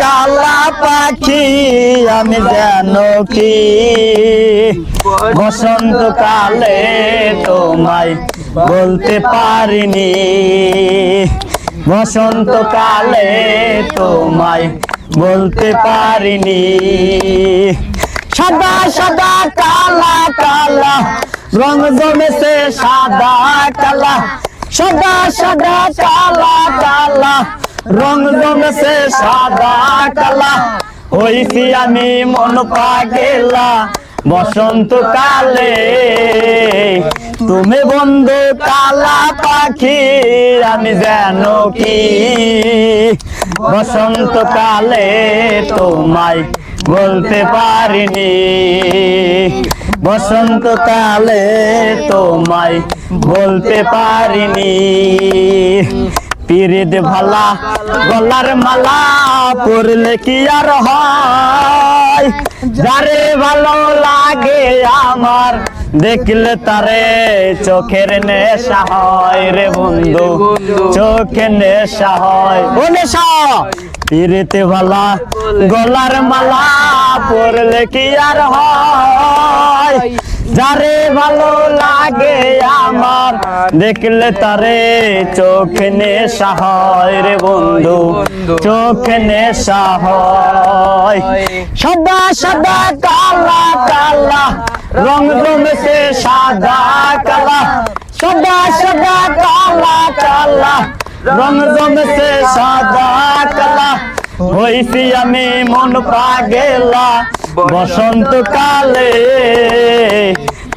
কালা পাখি আমি জানো কি? বসন্ত কালে তোমায় বলতে পারিনি। বসন্ত কালে তোমায় বলতে পারিনি। সাদা সাদা, কালা কালা, রং জমেছে সাদা, কালা। সাদা সাদা, কালা কালা রং জমেছে সাদা কালা। হইছি আমি মন পাগেলা। বসন্ত কালে তুমি বন্ধু কালা পাখি, আমি জানো কি? বসন্ত কালে তোমায় বলতে পারিনি। বসন্ত কালে তোমায় বলতে পারিনি। পিরিত ভালা, গলার মালা পরলে কি আর হয়? যারে ভালো লাগে আমার, দেখলে তারে চোখের নেশা হয় রে বন্ধু, চোখের নেশা হয়। ও নেশা! পিরিতে ভালা, গলার মালা পরলে কি আর হয়? যারে ভালো লাগে আমার দেখলে তারে চোখ নেশা হয় রে বন্ধু, চোখ নেশা হয়। সাদা সাদা, কালা কালা, রং জমেছে সাদা, কালা। সাদা সাদা, কালা কালা, রং জমেছে সাদা, কালা। হইছি আমি মন পাগেলা বসন্ত কালে